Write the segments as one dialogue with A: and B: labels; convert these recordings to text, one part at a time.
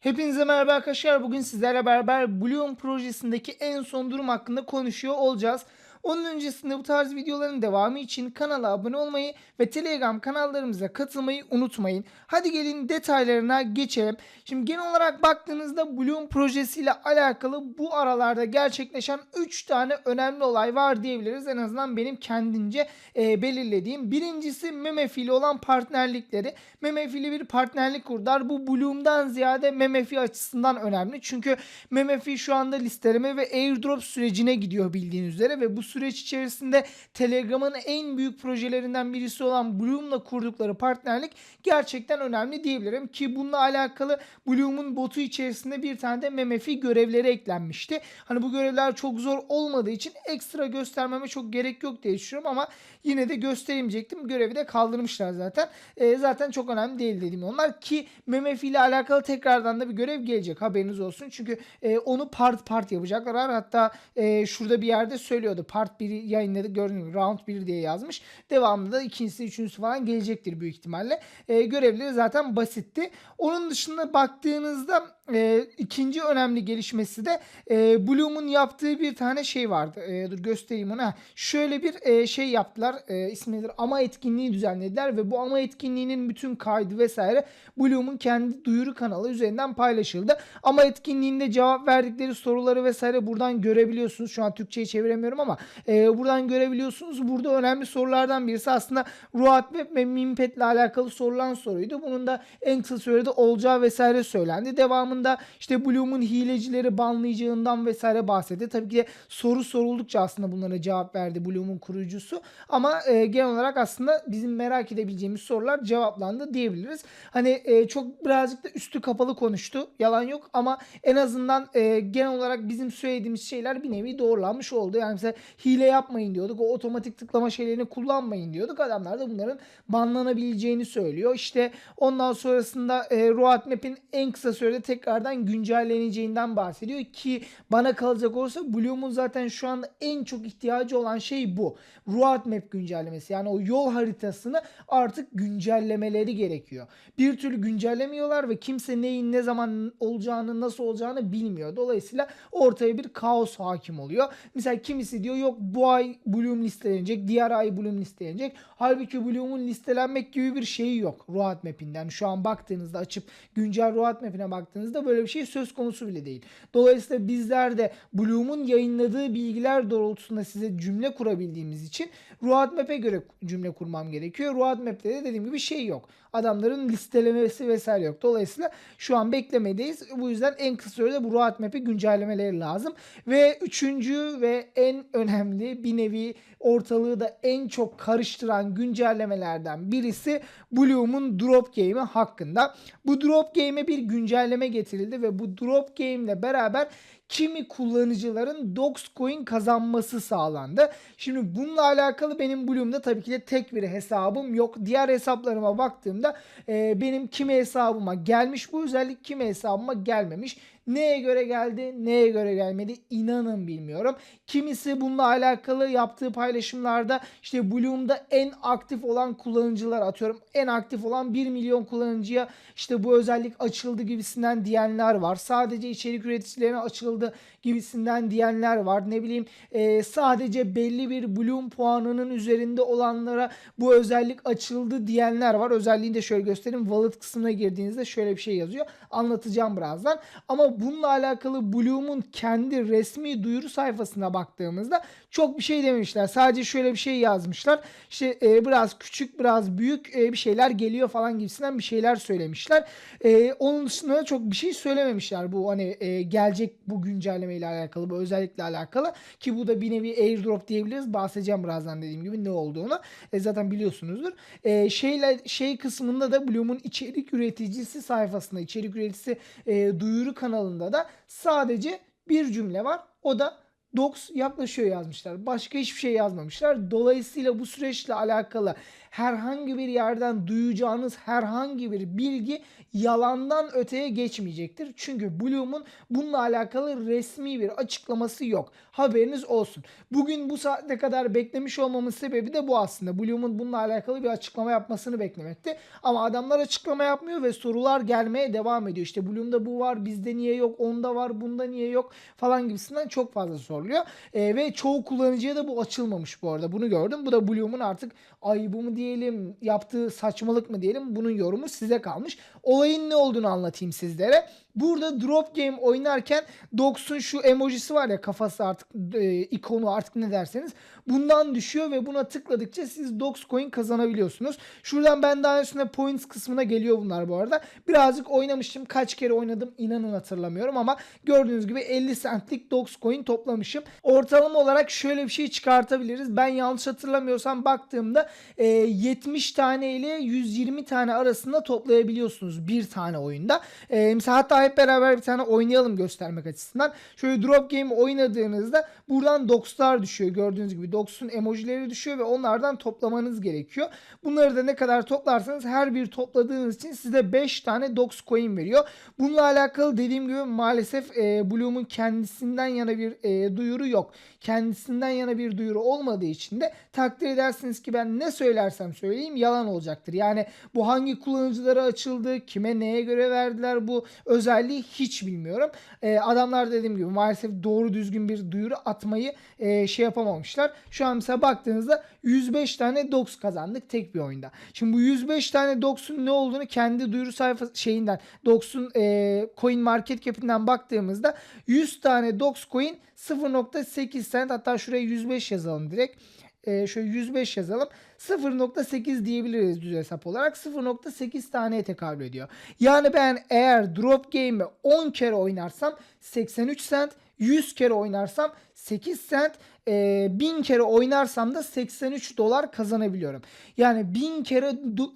A: Hepinize merhaba arkadaşlar. Bugün sizlerle beraber Bloom projesindeki en son durum hakkında konuşuyor olacağız. Onun öncesinde bu tarz videoların devamı için kanala abone olmayı ve Telegram kanallarımıza katılmayı unutmayın. Hadi gelin detaylarına geçelim. Şimdi genel olarak baktığınızda Bloom projesiyle alakalı bu aralarda gerçekleşen 3 tane önemli olay var diyebiliriz. En azından benim kendince e, belirlediğim. Birincisi Memefi ile olan partnerlikleri. Memefi ile bir partnerlik kurdular. Bu Bloom'dan ziyade Memefi açısından önemli. Çünkü Memefi şu anda listeleme ve airdrop sürecine gidiyor bildiğiniz üzere ve bu süreç içerisinde Telegram'ın en büyük projelerinden birisi olan Bloom'la kurdukları partnerlik gerçekten önemli diyebilirim ki bununla alakalı Bloom'un botu içerisinde bir tane de Memefi görevleri eklenmişti. Hani bu görevler çok zor olmadığı için ekstra göstermeme çok gerek yok diye düşünüyorum ama yine de göstereyim diyecektim. Görevi de kaldırmışlar zaten. E, zaten çok önemli değil dedim onlar ki Memefi ile alakalı tekrardan da bir görev gelecek haberiniz olsun. Çünkü e, onu part part yapacaklar. Hatta e, şurada bir yerde söylüyordu. Part 1'i yayınladık gördüğünüz gibi round 1 diye yazmış. Devamında da ikincisi, üçüncüsü falan gelecektir büyük ihtimalle. E, görevleri zaten basitti. Onun dışında baktığınızda e, ikinci önemli gelişmesi de e, Bloom'un yaptığı bir tane şey vardı. E, dur göstereyim onu. Ha, şöyle bir e, şey yaptılar. E, ismi nedir? Ama etkinliği düzenlediler ve bu ama etkinliğinin bütün kaydı vesaire Bloom'un kendi duyuru kanalı üzerinden paylaşıldı. Ama etkinliğinde cevap verdikleri soruları vesaire buradan görebiliyorsunuz. Şu an Türkçe'ye çeviremiyorum ama e, buradan görebiliyorsunuz. Burada önemli sorulardan birisi aslında Ruatmap ve Mimpet ile alakalı sorulan soruydu. Bunun da en kısa sürede olacağı vesaire söylendi. Devamında işte Bloom'un hilecileri banlayacağından vesaire bahsetti. Tabii ki de soru soruldukça aslında bunlara cevap verdi Bloom'un kurucusu. Ama e, genel olarak aslında bizim merak edebileceğimiz sorular cevaplandı diyebiliriz. Hani e, çok birazcık da üstü kapalı konuştu. Yalan yok ama en azından e, genel olarak bizim söylediğimiz şeyler bir nevi doğrulanmış oldu. Yani mesela hile yapmayın diyorduk. O otomatik tıklama şeylerini kullanmayın diyorduk. Adamlar da bunların banlanabileceğini söylüyor. İşte ondan sonrasında e, Roadmap'in en kısa sürede tekrardan güncelleneceğinden bahsediyor ki bana kalacak olursa Bloom'un zaten şu anda en çok ihtiyacı olan şey bu. Roadmap güncellemesi. Yani o yol haritasını artık güncellemeleri gerekiyor. Bir türlü güncellemiyorlar ve kimse neyin ne zaman olacağını nasıl olacağını bilmiyor. Dolayısıyla ortaya bir kaos hakim oluyor. Mesela kimisi diyor yok bu ay Bloom listelenecek, diğer ay Bloom listelenecek. Halbuki Bloom'un listelenmek gibi bir şeyi yok Roadmap'inden. Şu an baktığınızda açıp güncel Roadmap'ine baktığınızda böyle bir şey söz konusu bile değil. Dolayısıyla bizler de Bloom'un yayınladığı bilgiler doğrultusunda size cümle kurabildiğimiz için Roadmap'e göre cümle kurmam gerekiyor. Roadmap'te de dediğim gibi şey yok. Adamların listelemesi vesaire yok. Dolayısıyla şu an beklemedeyiz. Bu yüzden en kısa sürede bu Roadmap'i güncellemeleri lazım. Ve üçüncü ve en önemli bir nevi ortalığı da en çok karıştıran güncellemelerden birisi Bloom'un Drop Game'i hakkında. Bu Drop Game'e bir güncelleme getirildi ve bu Drop Game ile beraber kimi kullanıcıların Dogecoin kazanması sağlandı. Şimdi bununla alakalı benim Bloom'da tabii ki de tek bir hesabım yok. Diğer hesaplarıma baktığımda e, benim kimi hesabıma gelmiş bu özellik kimi hesabıma gelmemiş. Neye göre geldi, neye göre gelmedi inanın bilmiyorum. Kimisi bununla alakalı yaptığı paylaşımlarda işte Bloom'da en aktif olan kullanıcılar atıyorum. En aktif olan 1 milyon kullanıcıya işte bu özellik açıldı gibisinden diyenler var. Sadece içerik üreticilerine açıldı gibisinden diyenler var. Ne bileyim e, sadece belli bir Bloom puanının üzerinde olanlara bu özellik açıldı diyenler var. Özelliğini de şöyle göstereyim. Wallet kısmına girdiğinizde şöyle bir şey yazıyor. Anlatacağım birazdan. Ama bununla alakalı Bloom'un kendi resmi duyuru sayfasına baktığımızda çok bir şey dememişler. Sadece şöyle bir şey yazmışlar. İşte e, biraz küçük biraz büyük e, bir şeyler geliyor falan gibisinden bir şeyler söylemişler. E, onun dışında çok bir şey söylememişler bu hani e, gelecek bu güncelleme ile alakalı bu özellikle alakalı ki bu da bir nevi airdrop diyebiliriz. Bahsedeceğim birazdan dediğim gibi ne olduğunu. E, zaten biliyorsunuzdur. E, şeyle şey kısmında da Bloom'un içerik üreticisi sayfasında içerik üreticisi e, duyuru kanalında da sadece bir cümle var. O da Docs yaklaşıyor yazmışlar. Başka hiçbir şey yazmamışlar. Dolayısıyla bu süreçle alakalı herhangi bir yerden duyacağınız herhangi bir bilgi yalandan öteye geçmeyecektir. Çünkü Bloom'un bununla alakalı resmi bir açıklaması yok. Haberiniz olsun. Bugün bu saate kadar beklemiş olmamın sebebi de bu aslında. Bloom'un bununla alakalı bir açıklama yapmasını beklemekti. Ama adamlar açıklama yapmıyor ve sorular gelmeye devam ediyor. İşte Bloom'da bu var, bizde niye yok, onda var, bunda niye yok falan gibisinden çok fazla soruluyor. Ee, ve çoğu kullanıcıya da bu açılmamış bu arada. Bunu gördüm. Bu da Bloom'un artık ayıbı mı diyelim, yaptığı saçmalık mı diyelim bunun yorumu size kalmış. Olayın ne olduğunu anlatayım sizlere. Burada drop game oynarken Dogs'un şu emojisi var ya kafası artık e, ikonu artık ne derseniz bundan düşüyor ve buna tıkladıkça siz Dogs coin kazanabiliyorsunuz. Şuradan ben daha üstüne points kısmına geliyor bunlar bu arada. Birazcık oynamıştım. Kaç kere oynadım inanın hatırlamıyorum ama gördüğünüz gibi 50 centlik Dogs coin toplamışım. Ortalama olarak şöyle bir şey çıkartabiliriz. Ben yanlış hatırlamıyorsam baktığımda e, 70 tane ile 120 tane arasında toplayabiliyorsunuz bir tane oyunda. E, mesela hatta hep beraber bir tane oynayalım göstermek açısından. Şöyle drop game oynadığınızda buradan dogslar düşüyor. Gördüğünüz gibi dogs'un emojileri düşüyor ve onlardan toplamanız gerekiyor. Bunları da ne kadar toplarsanız her bir topladığınız için size 5 tane dogs coin veriyor. Bununla alakalı dediğim gibi maalesef e, Bloom'un kendisinden yana bir e, duyuru yok. Kendisinden yana bir duyuru olmadığı için de takdir edersiniz ki ben ne söylersem söyleyeyim yalan olacaktır. Yani bu hangi kullanıcılara açıldı, kime neye göre verdiler bu özelliği hiç bilmiyorum. E, adamlar dediğim gibi maalesef doğru düzgün bir duyuru atmayı e, şey yapamamışlar. Şu an mesela baktığınızda 105 tane dogs kazandık tek bir oyunda. Şimdi bu 105 tane dogs'un ne olduğunu kendi duyuru sayfası şeyinden dogs'un e, coin market cap'inden baktığımızda 100 tane dogs coin 0.8 cent hatta şuraya 105 yazalım direkt. E, şöyle 105 yazalım. 0.8 diyebiliriz düz hesap olarak. 0.8 taneye tekabül ediyor. Yani ben eğer drop game'i 10 kere oynarsam 83 cent 100 kere oynarsam 8 cent, e, 1000 kere oynarsam da 83 dolar kazanabiliyorum. Yani 1000 kere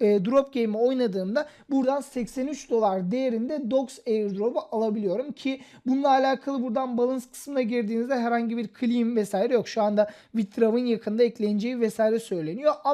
A: e, drop game'i oynadığımda buradan 83 dolar değerinde Dogs airdrop'u alabiliyorum ki bununla alakalı buradan balance kısmına girdiğinizde herhangi bir claim vesaire yok. Şu anda withdraw'ın yakında ekleneceği vesaire söyleniyor ama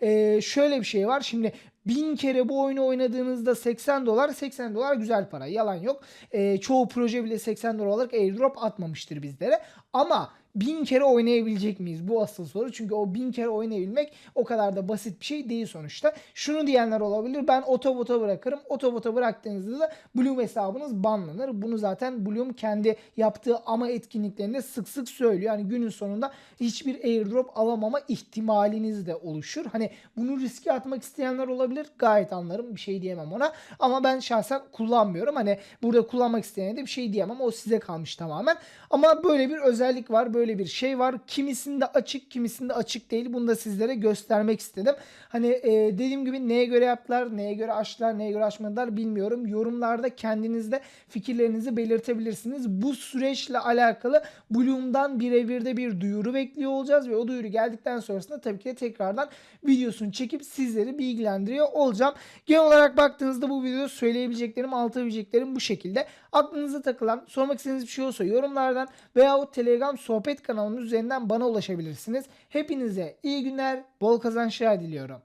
A: e, şöyle bir şey var. Şimdi Bin kere bu oyunu oynadığınızda 80 dolar 80 dolar güzel para yalan yok. Ee, çoğu proje bile 80 dolar olarak airdrop atmamıştır bizlere. Ama bin kere oynayabilecek miyiz? Bu asıl soru. Çünkü o bin kere oynayabilmek o kadar da basit bir şey değil sonuçta. Şunu diyenler olabilir. Ben otobota bırakırım. Otobota bıraktığınızda da Bloom hesabınız banlanır. Bunu zaten Bloom kendi yaptığı ama etkinliklerinde sık sık söylüyor. Yani günün sonunda hiçbir airdrop alamama ihtimaliniz de oluşur. Hani bunu riske atmak isteyenler olabilir. Gayet anlarım. Bir şey diyemem ona. Ama ben şahsen kullanmıyorum. Hani burada kullanmak isteyene de bir şey diyemem. O size kalmış tamamen. Ama böyle bir özellik var. Böyle bir şey var. Kimisinde açık, kimisinde açık değil. Bunu da sizlere göstermek istedim. Hani e, dediğim gibi neye göre yaptılar, neye göre açtılar, neye göre açmadılar bilmiyorum. Yorumlarda kendinizde fikirlerinizi belirtebilirsiniz. Bu süreçle alakalı Bloom'dan birebir de bir duyuru bekliyor olacağız ve o duyuru geldikten sonrasında tabii ki de tekrardan videosunu çekip sizleri bilgilendiriyor olacağım. Genel olarak baktığınızda bu videoda söyleyebileceklerim, anlatabileceklerim bu şekilde. Aklınıza takılan, sormak istediğiniz bir şey olsa yorumlardan veyahut Telegram sohbet kanalımız üzerinden bana ulaşabilirsiniz. Hepinize iyi günler, bol kazançlar diliyorum.